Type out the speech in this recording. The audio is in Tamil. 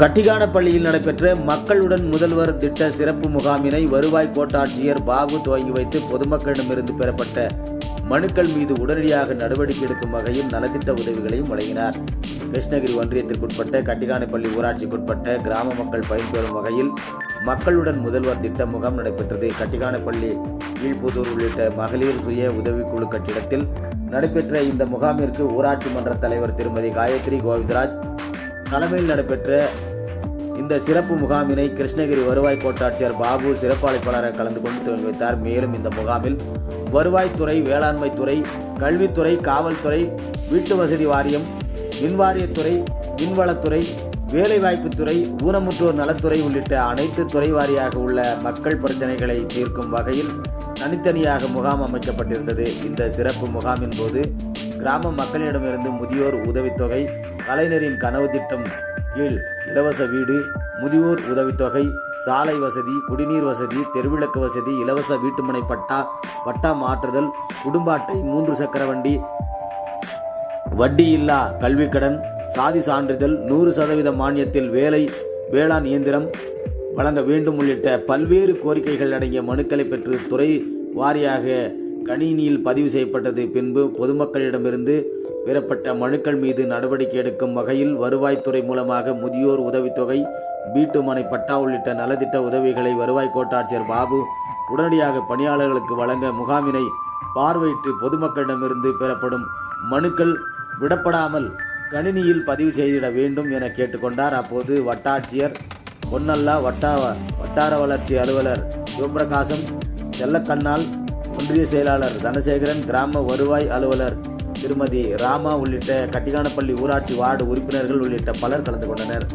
கட்டிகானப்பள்ளியில் நடைபெற்ற மக்களுடன் முதல்வர் திட்ட சிறப்பு முகாமினை வருவாய் கோட்டாட்சியர் பாபு துவங்கி வைத்து பொதுமக்களிடமிருந்து பெறப்பட்ட மனுக்கள் மீது உடனடியாக நடவடிக்கை எடுக்கும் வகையில் நலத்திட்ட உதவிகளையும் வழங்கினார். கிருஷ்ணகிரி ஒன்றியத்திற்குட்பட்ட கட்டிகானப்பள்ளி ஊராட்சிக்குட்பட்ட கிராம மக்கள் பயன்பெறும் வகையில் மக்களுடன் முதல்வர் திட்ட முகாம் நடைபெற்றது. கட்டிகானப்பள்ளி கீழ்ப்புதூர் உள்ளிட்ட மகளிர் சுய உதவிக்குழு கட்டிடத்தில் நடைபெற்ற இந்த முகாமிற்கு ஊராட்சி மன்ற தலைவர் திருமதி காயத்ரி கோவிந்தராஜ் தலைமையில் நடைபெற்ற இந்த சிறப்பு முகாமினை கிருஷ்ணகிரி வருவாய் கோட்டாட்சியர் பாபு சிறப்பு அழைப்பாளராக கலந்து கொண்டு துவங்கி வைத்தார். மேலும் இந்த முகாமில் வருவாய்த்துறை வேளாண்மைத்துறை கல்வித்துறை காவல்துறை வீட்டு வசதி வாரியம் மின்வாரியத்துறை மின்வளத்துறை வேலைவாய்ப்புத்துறை ஊனமுற்றோர் நலத்துறை உள்ளிட்ட அனைத்து துறை வாரியாக உள்ள மக்கள் பிரச்சனைகளை தீர்க்கும் வகையில் தனித்தனியாக முகாம் அமைக்கப்பட்டிருந்தது. இந்த சிறப்பு முகாமின் போது கிராம மக்களிடமிருந்து முதியோர் உதவித்தொகை கலைஞரின் கனவு திட்டம் கீழ் இலவச வீடு முதியோர் உதவித்தொகை சாலை வசதி குடிநீர் வசதி தெருவிளக்கு வசதி இலவச வீட்டுமனை பட்டா பட்டா மாற்றுதல் குடும்ப அட்டை மூன்று சக்கர வண்டி வட்டியில்லா கல்விக்கடன் சாதி சான்றிதழ் நூறு சதவீத மானியத்தில் வேலை வேளாண் இயந்திரம் வழங்க வேண்டும் உள்ளிட்ட பல்வேறு கோரிக்கைகள் அடங்கிய மனுக்களை பெற்று துறை வாரியாக கணினியில் பதிவு செய்யப்பட்டது. பின்பு பொதுமக்களிடமிருந்து பெறப்பட்ட மனுக்கள் மீது நடவடிக்கை எடுக்கும் வகையில் வருவாய்த்துறை மூலமாக முதியோர் உதவித்தொகை வீட்டுமனை பட்டா உள்ளிட்ட நலத்திட்ட உதவிகளை வருவாய் கோட்டாட்சியர் பாபு உடனடியாக பணியாளர்களுக்கு வழங்க முகாமினை பார்வையிட்டு பொதுமக்களிடமிருந்து பெறப்படும் மனுக்கள் விடப்படாமல் கணினியில் பதிவு செய்திட வேண்டும் என கேட்டுக்கொண்டார். அப்போது வட்டாட்சியர் பொன்னல்லா வட்டா வட்டார வளர்ச்சி அலுவலர் சிவபிரகாசம் செல்லக்கண்ணால் ஒன்றிய செயலாளர் தனசேகரன் கிராம வருவாய் அலுவலர் திருமதி ராமா உள்ளிட்ட கட்டிகானப்பள்ளி ஊராட்சி வார்டு உறுப்பினர்கள் உள்ளிட்ட பலர் கலந்து கொண்டனர்.